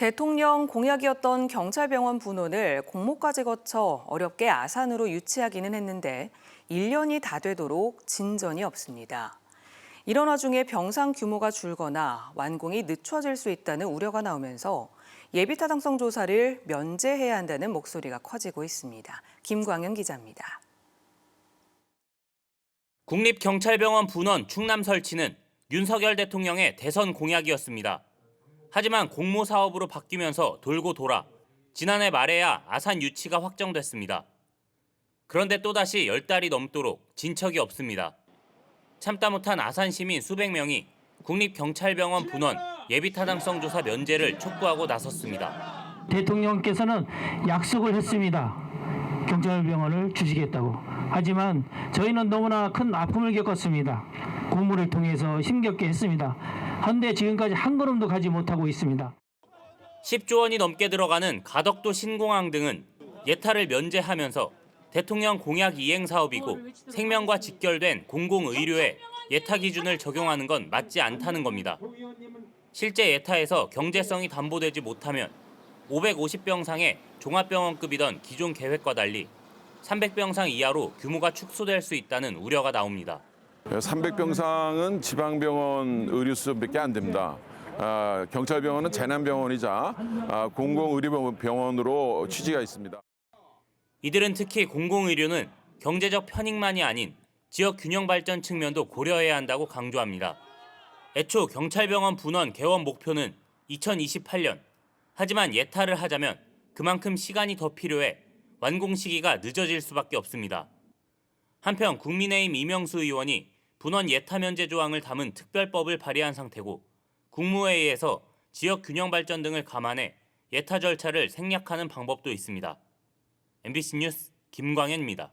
대통령 공약이었던 경찰병원 분원을 공모까지 거쳐 어렵게 아산으로 유치하기는 했는데 1년이 다 되도록 진전이 없습니다. 이런 와중에 병상 규모가 줄거나 완공이 늦춰질 수 있다는 우려가 나오면서 예비 타당성 조사를 면제해야 한다는 목소리가 커지고 있습니다. 김광현 기자입니다. 국립경찰병원 분원 충남 설치는 윤석열 대통령의 대선 공약이었습니다. 하지만 공모 사업으로 바뀌면서 돌고 돌아 지난해 말에야 아산 유치가 확정됐습니다. 그런데 또다시 열 달이 넘도록 진척이 없습니다. 참다 못한 아산 시민 수백 명이 국립경찰병원 분원 예비 타당성 조사 면제를 촉구하고 나섰습니다. 대통령께서는 약속을 했습니다. 경찰병원을 주시겠다고. 하지만 저희는 너무나 큰 아픔을 겪었습니다. 공모를 통해서 힘겹게 했습니다. 한데 지금까지 한 걸음도 가지 못하고 있습니다. 10조 원이 넘게 들어가는 가덕도 신공항 등은 예타를 면제하면서 대통령 공약 이행 사업이고 생명과 직결된 공공의료에 예타 기준을 적용하는 건 맞지 않다는 겁니다. 실제 예타에서 경제성이 담보되지 못하면 550병상의 종합병원급이던 기존 계획과 달리 300병상 이하로 규모가 축소될 수 있다는 우려가 나옵니다. 300병상은 지방병원 의료수준밖에 안 됩니다. 아, 경찰병원은 재난병원이자 아, 공공의료병원으로 취지가 있습니다. 이들은 특히 공공의료는 경제적 편익만이 아닌 지역 균형 발전 측면도 고려해야 한다고 강조합니다. 애초 경찰병원 분원 개원 목표는 2028년. 하지만 예타를 하자면 그만큼 시간이 더 필요해 완공 시기가 늦어질 수밖에 없습니다. 한편 국민의힘 이명수 의원이 분원 예타 면제 조항을 담은 특별법을 발의한 상태고 국무회의에서 지역 균형 발전 등을 감안해 예타 절차를 생략하는 방법도 있습니다. MBC 뉴스 김광현입니다.